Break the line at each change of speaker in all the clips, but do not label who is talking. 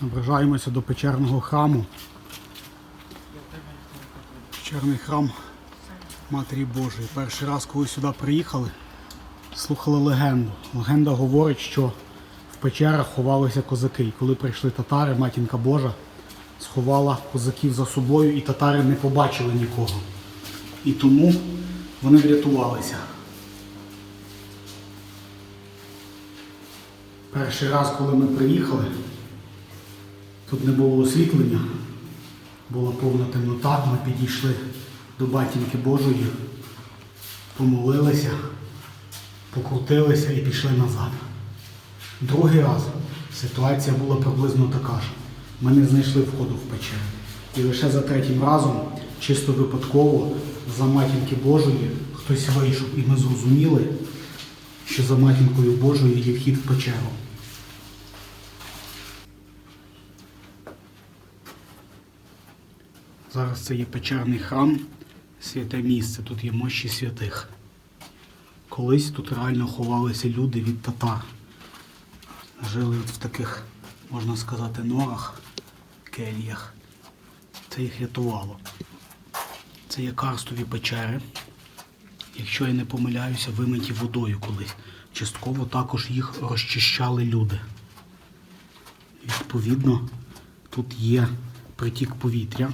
Наближаємося до печерного храму. Печерний храм Матері Божої. Перший раз, коли сюди приїхали, слухали легенду. Легенда говорить, що в печерах ховалися козаки. І коли прийшли татари, матінка Божа сховала козаків за собою, і татари не побачили нікого. І тому вони врятувалися. Перший раз, коли ми приїхали, тут не було освітлення, була повна темнота. Ми підійшли до батінки Божої, помолилися, покрутилися і пішли назад. Другий раз ситуація була приблизно така ж. Ми не знайшли входу в печеру. І лише за третім разом, чисто випадково, за матінки Божої хтось вийшов, і ми зрозуміли, що за матінкою Божою є вхід в печеру. Зараз це є печерний храм, святе місце. Тут є мощі святих. Колись тут реально ховалися люди від татар. Жили в таких, можна сказати, норах, кельях. Це їх рятувало. Це є карстові печери. Якщо я не помиляюся, вимиті водою колись. Частково також їх розчищали люди. Відповідно, тут є притік повітря,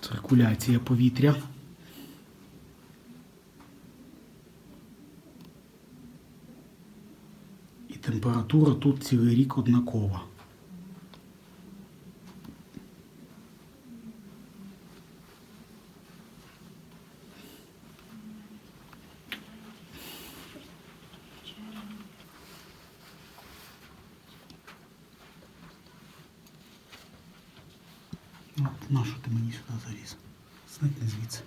циркуляція повітря. І температура тут цілий рік однакова. Нащо ти мені сюди заліз? Зникни звідси.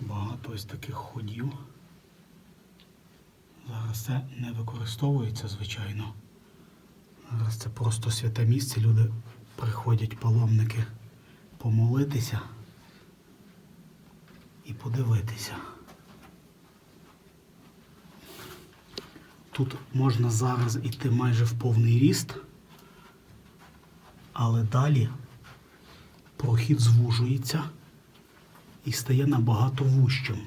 Багато ось таких ходів. Зараз це не використовується, звичайно. Зараз це просто святе місце. Люди приходять паломники помолитися і подивитися. Тут можна зараз іти майже в повний ріст, але далі прохід звужується і стає набагато вужчим.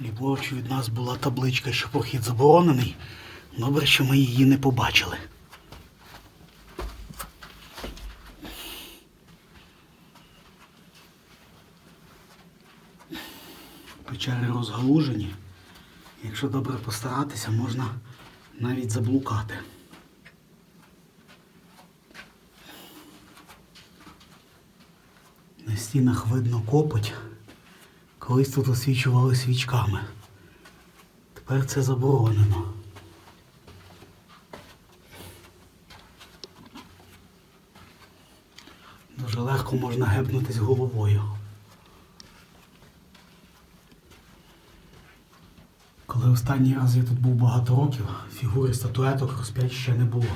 Ліворуч від нас була табличка, що похід заборонений. Добре, що ми її не побачили. Печери розгалужені. Якщо добре постаратися, можна навіть заблукати. На стінах видно копоть. Колись тут освічували свічками. Тепер це заборонено. Дуже легко можна гепнутись головою. Коли останній раз я тут був багато років, фігури статуеток розп'ять ще не було.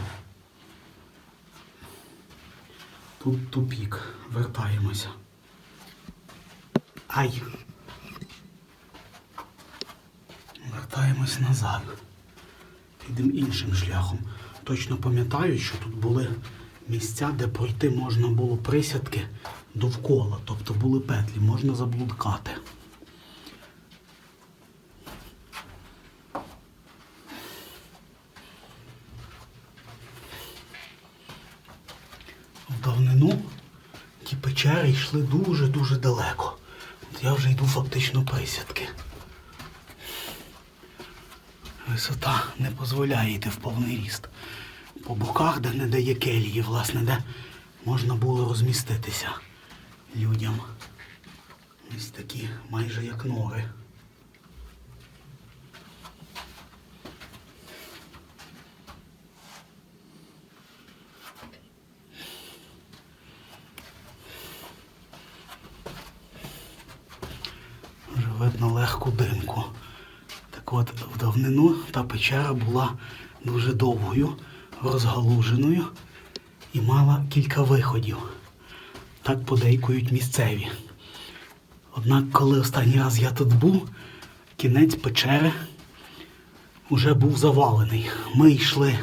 Тут тупік. Вертаємося. Ай. Вертаємось назад. Підемо іншим шляхом. Точно пам'ятаю, що тут були місця, де пройти можна було присядки довкола. Тобто були петлі, можна заблудкати. В давнину ті печери йшли дуже-дуже далеко. Я вже йду фактично присядки. Висота не дозволяє йти в повний ріст. По боках, де не дає келії, власне, де можна було розміститися людям. Ось такі майже як нори. Вже видно легку димку. Так от, в давнину та печера була дуже довгою. розгалуженою і мала кілька виходів. Так подейкують місцеві. Однак, коли останній раз я тут був, кінець печери вже був завалений. Ми йшли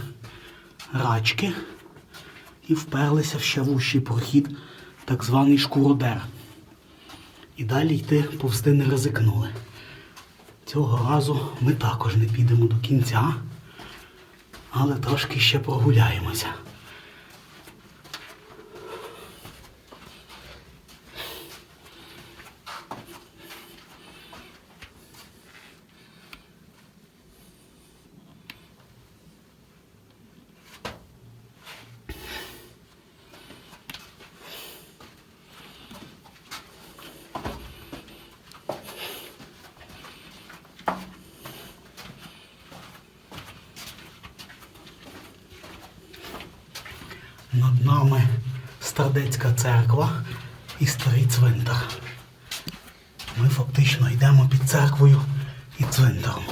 рачки і вперлися в ще вущий прохід, так званий шкуродер. І далі йти повсти не ризикнули. Цього разу ми також не підемо до кінця, але трошки ще прогуляємося. Над нами Стардецька церква і старий цвинтар. Ми фактично йдемо під церквою і цвинтаром.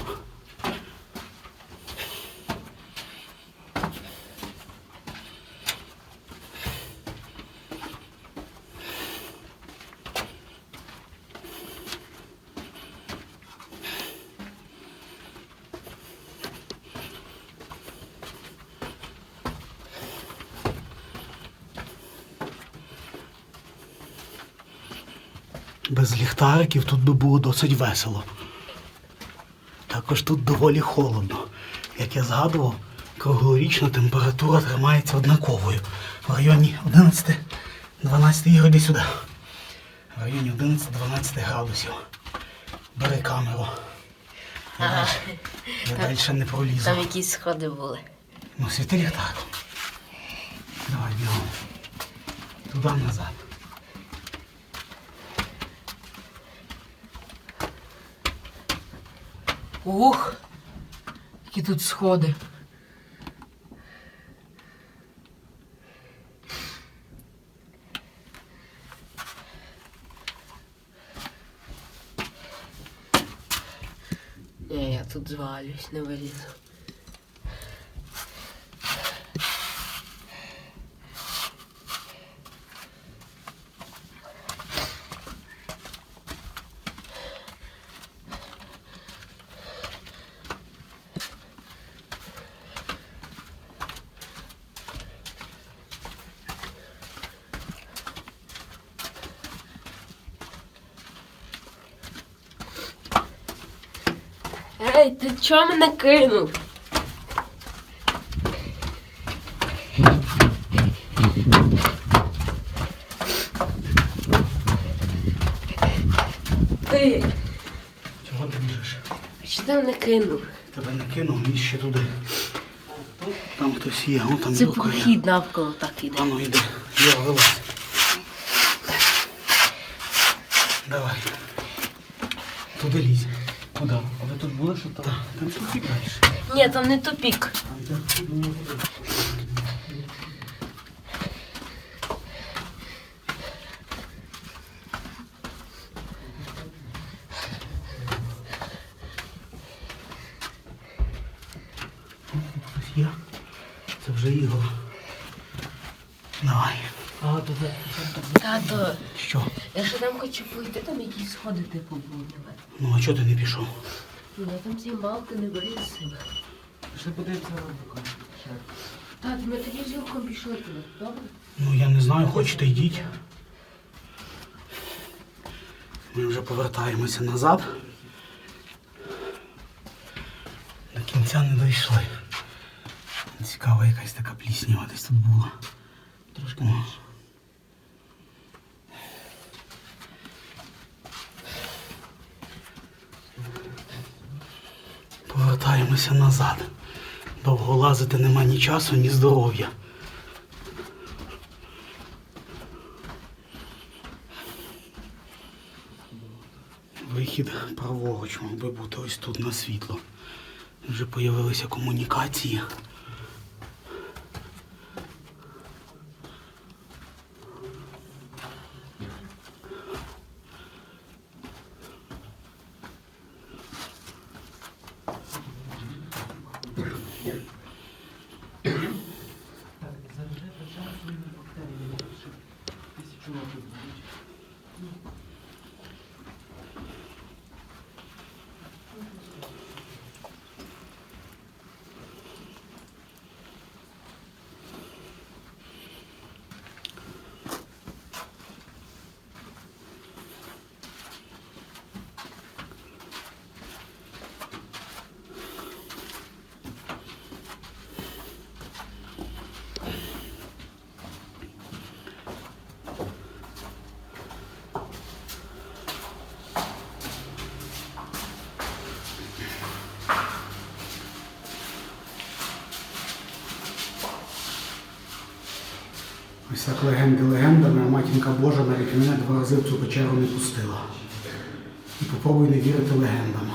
Без ліхтариків тут би було досить весело. Також тут доволі холодно. Як я згадував, круглорічна температура тримається однаковою. В районі 11-12 Ігор, сюди. В районі 11-12 градусів. Бери камеру. Я,
Ага.
далі- не пролізу.
Там якісь сходи були.
Ну, світи ліхтариком. Давай бігом. Туди назад.
Ух! Які тут сходи. Ні, я тут звалюсь, не вилізу. Ей, ти чого мене кинув? Ти,
Чого ти біжиш?
що ти мене кинув?
Тебе не кинув, ніж ще туди. Там хтось є, о, там
Це прохід навколо так іде.
А ну йди. Юра, вилазь. Давай. Туди лізь. Куди? А ви тут були, що там? Там тут тікаєш.
Ні, там не тупік.
Хтось є? Це вже Ігор. Давай.
А, то Тато,
Що?
Я ще там хочу пойти, там якісь сходи типу були.
Ну а чого ти не пішов?
Ну, я там ці балки не виліз себе.
Ще подивимося на руку. Ще.
Ми тоді з Юрком пішли туди, добре?
Ну я не знаю, хочете йдіть. Ми вже повертаємося назад. До кінця не дійшли. Цікава якась така пліснява десь тут була.
Трошки
О. Повертаємося назад. Довго лазити нема ні часу, ні здоров'я. Вихід праворуч мав би бути ось тут на світло. Вже з'явилися комунікації. Ось так легенди легендами, а матінка Божа навіть мене два рази в цю печеру не пустила. І попробуй не вірити легендам.